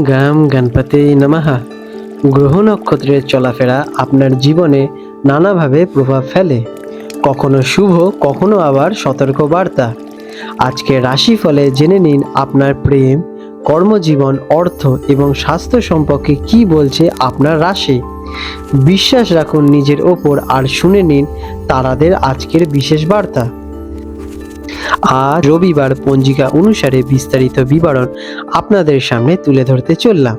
গাম গণপতি নমাহা গ্রহ নক্ষত্রের চলাফেরা আপনার জীবনে নানাভাবে প্রভাব ফেলে। কখনো শুভ, কখনো আবার সতর্ক বার্তা আজকে রাশিফলে জেনে নিন আপনার প্রেম, কর্মজীবন, অর্থ এবং স্বাস্থ্য সম্পর্কে কি বলছে আপনার রাশি। বিশ্বাস রাখুন নিজের ওপর আর শুনে নিন তারাদের আজকের বিশেষ বার্তা। আজ রবিবার পঞ্জিকা অনুসারে বিস্তারিত বিবরণ আপনাদের সামনে তুলে ধরতে চললাম।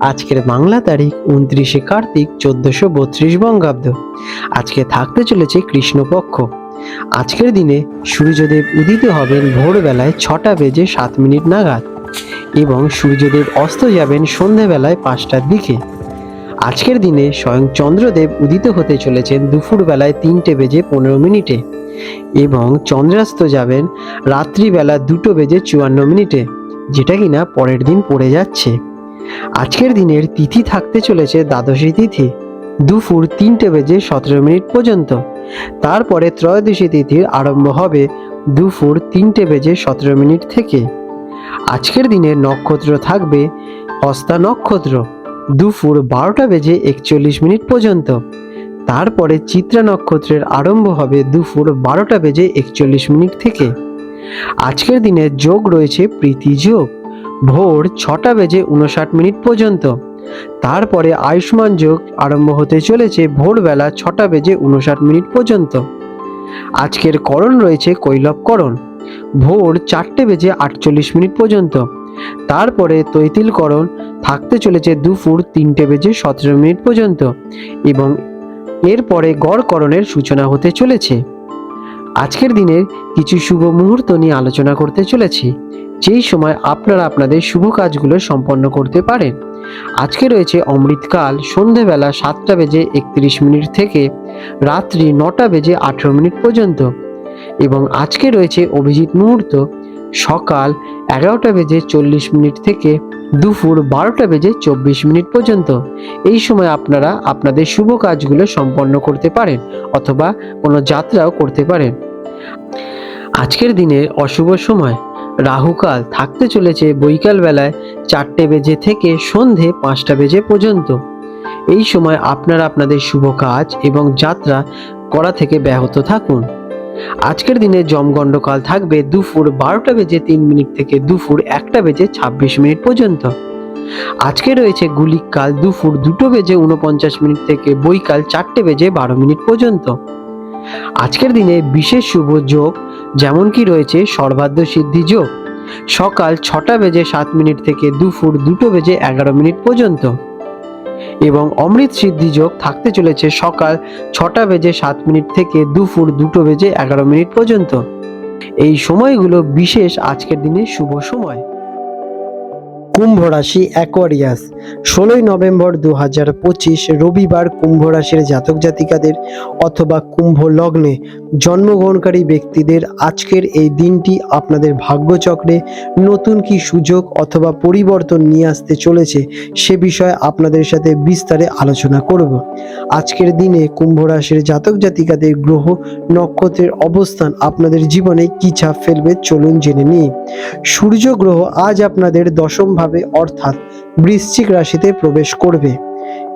আজকের বাংলা তারিখ উনত্রিশে কার্তিক চোদ্দশো বত্রিশ বঙ্গাব্দ। আজকে থাকতে চলেছে কৃষ্ণপক্ষ। আজকের দিনে সূর্যদেব উদিত হবেন ভোরবেলায় ছটা বেজে সাত মিনিট নাগাদ এবং সূর্যদেব অস্ত যাবেন সন্ধেবেলায় পাঁচটার দিকে। আজকের দিনে স্বয়ং চন্দ্রদেব উদিত হতে চলেছেন দুপুরবেলায় তিনটে বেজে পনেরো মিনিটে এবং চন্দ্রাস্ত যাবেন রাত্রিবেলা দুটো বেজে চুয়ান্ন মিনিটে, যেটা কিনা পরের দিন পড়ে যাচ্ছে। আজকের দিনের তিথি থাকতে চলেছে দ্বাদশী তিথি, দুপুর তিনটে বেজে সতেরো মিনিট পর্যন্ত। তারপরে ত্রয়োদশী তিথির আরম্ভ হবে দুপুর তিনটে বেজে সতেরো মিনিট থেকে। আজকের দিনের নক্ষত্র থাকবে হস্তা নক্ষত্র। দুপুর বারোটা বেজে একচল্লিশ মিনিট পর্যন্ত। তারপরে চিত্রা নক্ষত্রের আরম্ভ হবে দুপুর বারোটা বেজে একচল্লিশ মিনিট থেকে। আজকের দিনে যোগ রয়েছে প্রীতি যোগ। ভোর ছটা বেজে উনষাট মিনিট পর্যন্ত। তারপরে আয়ুষ্মান যোগ আরম্ভ হতে চলেছে ভোরবেলা ছটা বেজে উনষাট মিনিট পর্যন্ত। আজকের করণ রয়েছে কৈলবকরণ ভোর চারটে বেজে আটচল্লিশ মিনিট পর্যন্ত। তারপরে তৈতিলকরণ থাকতে চলেছে দুপুর তিনটে বেজে সতেরো মিনিট পর্যন্ত এবং এরপরে গড়করণের সূচনা হতে চলেছে। আজকের দিনের কিছু শুভ মুহূর্ত নিয়ে আলোচনা করতে চলেছি। যেই সময় আপনারা আপনাদের শুভ কাজগুলো সম্পন্ন করতে পারেন। আজকে রয়েছে অমৃতকাল, সন্ধেবেলা সাতটা বেজে একত্রিশ মিনিট থেকে রাত্রি নটা বেজে আঠেরো মিনিট পর্যন্ত এবং আজকে রয়েছে অভিজিৎ মুহূর্ত সকাল এগারোটা বেজে চল্লিশ মিনিট থেকে দুপুর বারোটা বেজে চব্বিশ মিনিট পর্যন্ত। এই সময় আপনারা আপনাদের শুভ কাজগুলো সম্পন্ন করতে পারেন অথবা কোনো যাত্রাও করতে পারেন। আজকের দিনের অশুভ সময়। রাহুকাল থাকতে চলেছে বৈকাল বেলায় চারটে বেজে থেকে সন্ধে পাঁচটা বেজে পর্যন্ত। এই সময় আপনারা আপনাদের শুভ কাজ এবং যাত্রা করা থেকে ব্যাহত থাকুন। আজকের দিনে জমগণ্ডকাল থাকবে দুপুর বারোটা বেজে তিন মিনিট থেকে দুপুর একটা বেজে ছাব্বিশ মিনিট পর্যন্ত। আজকে রয়েছে গুলিক কাল দুপুর দুটো বেজে উনপঞ্চাশ মিনিট থেকে বৈকাল চারটে বেজে বারো মিনিট পর্যন্ত। আজকের দিনে বিশেষ শুভ যোগ যেমন কি রয়েছে সর্বাধ্য সিদ্ধি যোগ। সকাল ছটা বেজে সাত মিনিট থেকে দুপুর দুটো বেজে এগারো মিনিট পর্যন্ত। এবং অমৃত সিদ্ধি যোগ থাকতে চলেছে সকাল ছটা বেজে সাত মিনিট থেকে দুপুর দুটো বেজে এগারো মিনিট পর্যন্ত। এই সময়গুলো বিশেষ আজকের দিনে শুভ সময়। কুম্ভ রাশি অ্যাকোয়ারিয়াস ষোলোই নভেম্বর দু হাজার পঁচিশ রবিবার কুম্ভ রাশির জাতক জাতিকাদের অথবা কুম্ভ লগ্নে জন্মগ্রহণকারী ব্যক্তিদের আজকের এই দিনটি আপনাদের ভাগ্যচক্রে নতুন কি সুযোগ অথবা পরিবর্তন নিয়ে আসতে চলেছে সে বিষয়ে আপনাদের সাথে বিস্তারে আলোচনা করব। আজকের দিনে কুম্ভ রাশির জাতক জাতিকাদের গ্রহ নক্ষত্রের অবস্থান আপনাদের জীবনে কি ছাপ ফেলবে চলুন জেনে নিই। সূর্য গ্রহ আজ আপনাদের দশমভাবে অর্থাৎ বৃশ্চিক রাশিতে প্রবেশ করবে।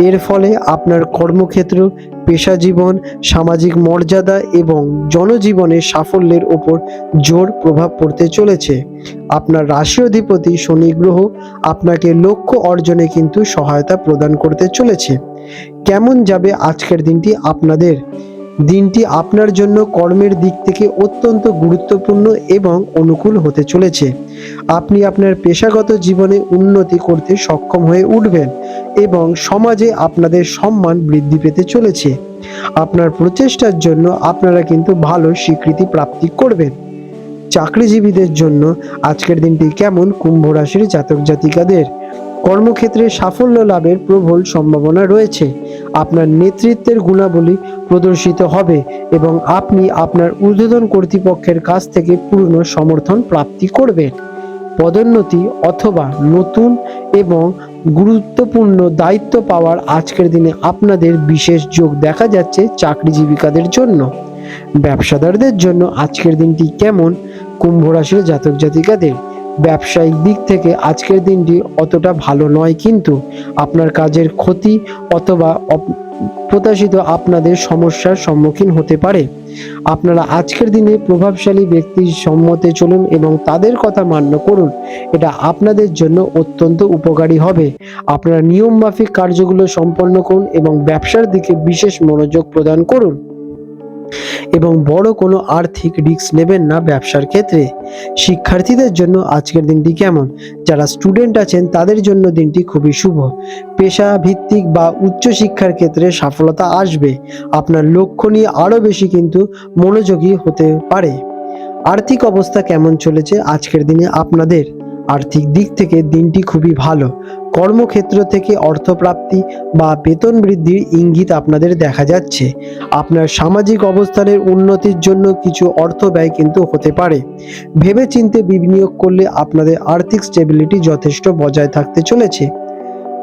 এর ফলে আপনার কর্মক্ষেত্র পেশা জীবন সামাজিক মর্যাদা এবং জনজীবনের সাফল্যের ওপর জোর প্রভাব পড়তে চলেছে। আপনার রাশি অধিপতি শনি গ্রহ আপনাকে লক্ষ্য অর্জনে কিন্তু সহায়তা প্রদান করতে চলেছে। কেমন যাবে আজকের দিনটি আপনাদের? দিনটি আপনার জন্য কর্মের দিক থেকে অত্যন্ত গুরুত্বপূর্ণ এবং অনুকূল হতে চলেছে। আপনি আপনার পেশাগত জীবনে উন্নতি করতে সক্ষম হয়ে উঠবেন এবং সমাজে আপনাদের সম্মান বৃদ্ধি পেতে চলেছে। আপনার প্রচেষ্টার জন্য আপনারা কিন্তু ভালো স্বীকৃতি প্রাপ্তি করবেন। চাকরিজীবীদের জন্য আজকের দিনটি কেমন? কুম্ভ রাশির জাতক জাতিকাদের কর্মক্ষেত্রে সাফল্য লাভের প্রবল সম্ভাবনা রয়েছে। আপনার নেতৃত্বের গুণাবলী প্রদর্শিত হবে এবং আপনি আপনার ঊর্ধ্বতন কর্তৃপক্ষের কাছ থেকে পূর্ণ সমর্থন প্রাপ্তি করবেন। পদোন্নতি অথবা নতুন এবং গুরুত্বপূর্ণ দায়িত্ব পাওয়ার আজকের দিনে আপনাদের বিশেষ যোগ দেখা যাচ্ছে চাকরিজীবিকাদের জন্য। ব্যবসাদারদের জন্য আজকের দিনটি কেমন? কুম্ভ রাশির জাতক জাতিকাদের ব্যবসায়িক দিক থেকে আজকের দিনটি অতটা ভালো নয়, কিন্তু আপনার কাজের ক্ষতি অথবা প্রত্যাশিত আপনাদের সমস্যার সম্মুখীন হতে পারে। আপনারা আজকের দিনে প্রভাবশালী ব্যক্তির সম্মতে চলুন এবং তাদের কথা মান্য করুন। এটা আপনাদের জন্য অত্যন্ত উপকারী হবে। আপনারা নিয়ম মাফিক কার্যগুলো সম্পন্ন করুন এবং ব্যবসার দিকে বিশেষ মনোযোগ প্রদান করুন। এবং বড় কোনো আর্থিক রিস্ক নেবেন না ব্যবসার ক্ষেত্রে। শিক্ষার্থীদের জন্য আজকের দিনটি কেমন? যারা স্টুডেন্ট আছেন, তাদের জন্য দিনটি খুবই শুভ। পেশা ভিত্তিক বা উচ্চ শিক্ষার ক্ষেত্রে সফলতা আসবে। আপনার লক্ষ্য নিয়ে আরও বেশি কিন্তু মনোযোগী হতে পারে। আর্থিক অবস্থা কেমন চলেছে? আজকের দিনে আপনাদের আর্থিক দিক থেকে দিনটি খুবই ভালো। কর্মক্ষেত্র থেকে অর্থপ্রাপ্তি বা বেতন বৃদ্ধির ইঙ্গিত আপনাদের দেখা যাচ্ছে। আপনার সামাজিক অবস্থানের উন্নতির জন্য কিছু অর্থ ব্যয় কিন্তু হতে পারে। ভেবেচিন্তে বিনিয়োগ করলে আপনাদের আর্থিক স্টেবিলিটি যথেষ্ট বজায় থাকতে চলেছে।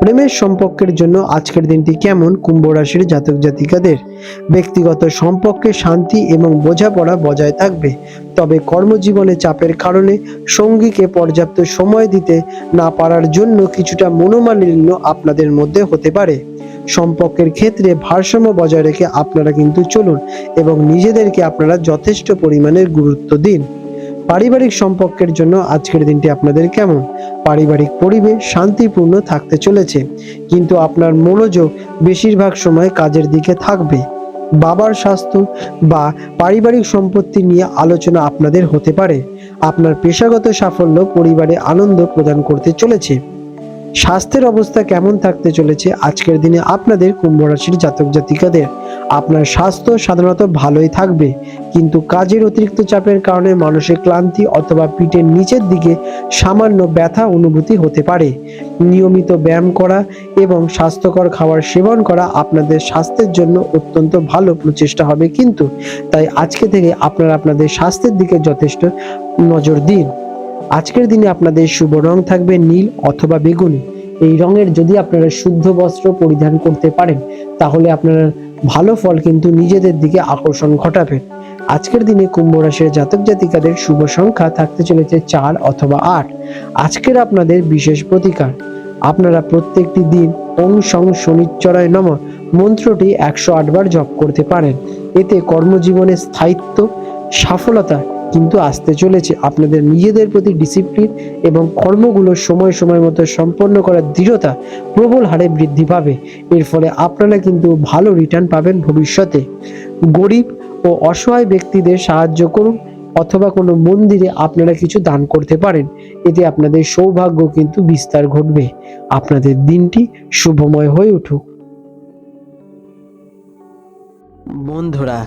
প্রেমের সম্পর্কের জন্য আজকের দিনটি কেমন? কুম্ভ রাশির জাতক জাতিকাদের ব্যক্তিগত সম্পর্কে শান্তি এবং বোঝাপড়া বজায় থাকবে। তবে কর্মজীবনে চাপের কারণে সঙ্গীকে পর্যাপ্ত সময় দিতে না পারার জন্য কিছুটা মনোমালিন্য আপনাদের মধ্যে হতে পারে। সম্পর্কের ক্ষেত্রে ভারসাম্য বজায় রেখে আপনারা কিন্তু চলুন এবং নিজেদেরকে আপনারা যথেষ্ট পরিমাণের গুরুত্ব দিন। পারিবারিক সম্পর্কের জন্য আজকের দিনটি আপনাদের কেমন? পারিবারিক পরিবেশ শান্তিপূর্ণ থাকতে চলেছে, কিন্তু আপনার মনোযোগ বেশিরভাগ সময় কাজের দিকে থাকবে। বাবার স্বাস্থ্য বা পারিবারিক সম্পত্তি নিয়ে আলোচনা আপনাদের হতে পারে। আপনার পেশাগত সাফল্য পরিবারে আনন্দ প্রদান করতে চলেছে। স্বাস্থ্যের অবস্থা কেমন থাকতে চলেছে? আজকের দিনে আপনাদের কুম্ভ রাশির জাতক জাতিকাদের আপনার স্বাস্থ্য সাধারণত ভালোই থাকবে, কিন্তু কাজের অতিরিক্ত চাপের কারণে মানসিক ক্লান্তি অথবা পিঠের নিচের দিকে সামান্য ব্যথা অনুভূতি হতে পারে। নিয়মিত ব্যায়াম করা এবং স্বাস্থ্যকর খাবার সেবন করা আপনাদের স্বাস্থ্যের জন্য অত্যন্ত ভালো প্রচেষ্টা হবে কিন্তু, তাই আজকে থেকে আপনারা আপনাদের স্বাস্থ্যের দিকে যথেষ্ট নজর দিন। আজকের দিনে আপনাদের শুভ রং থাকবে নীল অথবা বেগুনি। এই রঙের যদি আপনারা শুদ্ধ বস্ত্র পরিধান করতে পারেন, তাহলে আপনারা ভালো ফল কিন্তু নিজেদের দিকে আকর্ষণ ঘটাবেন। আজকের দিনে কুম্ভ রাশির জাতক জাতিকাদের শুভ সংখ্যা থাকতে চলেছে চার অথবা আট। আজকের আপনাদের বিশেষ প্রতিকার। আপনারা প্রত্যেকটি দিন ওং সং শনিশ্চরায় নম মন্ত্রটি একশো আটবার জপ করতে পারেন। এতে কর্মজীবনে স্থায়িত্ব, সফলতা কিন্তু আসতে চলেছে আপনাদের নিজেদের প্রতি ডিসিপ্লিন এবং কর্মগুলো সময় সময় মতো সম্পন্ন করার দৃঢ়তা প্রবল হারে বৃদ্ধি পাবে। এর ফলে আপনারা কিন্তু ভালো রিটার্ন পাবেন ভবিষ্যতে। গরিব ও অসহায় ব্যক্তিদের সাহায্য করুন অথবা কোনো মন্দিরে আপনারা কিছু দান করতে পারেন। এতে আপনাদের সৌভাগ্য কিন্তু বিস্তার ঘটবে। আপনাদের দিনটি শুভময় হয়ে উঠুক। বন্ধুরা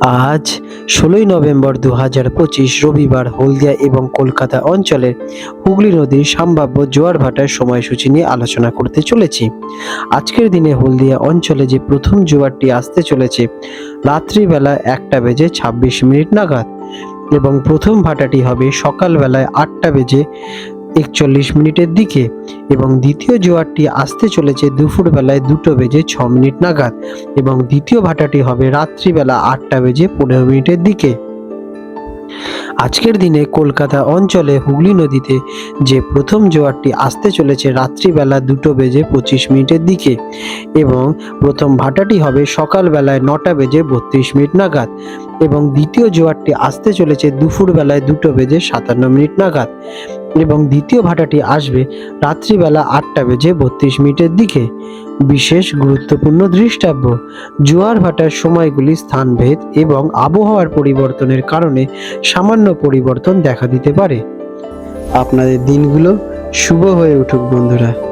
আজ ষোলোই নভেম্বর দু হাজার পঁচিশ রবিবার হলদিয়া এবং কলকাতা অঞ্চলের হুগলি নদীর সম্ভাব্য জোয়ার ভাটার সময়সূচি নিয়ে আলোচনা করতে চলেছি। আজকের দিনে হলদিয়া অঞ্চলে যে প্রথম জোয়ারটি আসতে চলেছে, রাত্রিবেলা একটা বেজে ছাব্বিশ মিনিট নাগাদ এবং প্রথম ভাটাটি হবে সকালবেলায় আটটা বেজে একচল্লিশ মিনিটের দিকে এবং দ্বিতীয় জোয়ারটি আসতে চলেছে দুপুরবেলায় দুটো বেজে ছ মিনিট নাগাদ এবং দ্বিতীয় ভাটাটি হবে রাত্রিবেলা আটটা বেজে পনেরো মিনিটের দিকে। আজকের দিনে কলকাতা অঞ্চলে হুগলি নদীতে যে প্রথম জোয়ারটি আসতে চলেছে রাত্রিবেলা দুটো বেজে পঁচিশ মিনিটের দিকে এবং প্রথম ভাটাটি হবে সকালবেলায় নটা বেজে বত্রিশ মিনিট নাগাদ। এবং দ্বিতীয় জোয়ারটি আসতে চলেছে দুপুরবেলায় দুটো বেজে সাতান্ন মিনিট নাগাদ। এবং দ্বিতীয় ভাটাটি আসবে রাত্রিবেলা আটটা বেজে বত্রিশ মিনিটের দিকে। বিশেষ গুরুত্বপূর্ণ দৃষ্টাব্য, জোয়ার ভাটার সময়গুলি স্থানভেদ এবং আবহাওয়ার পরিবর্তনের কারণে সামান্য পরিবর্তন দেখা দিতে পারে। আপনাদের দিনগুলো শুভ হয়ে উঠুক বন্ধুরা।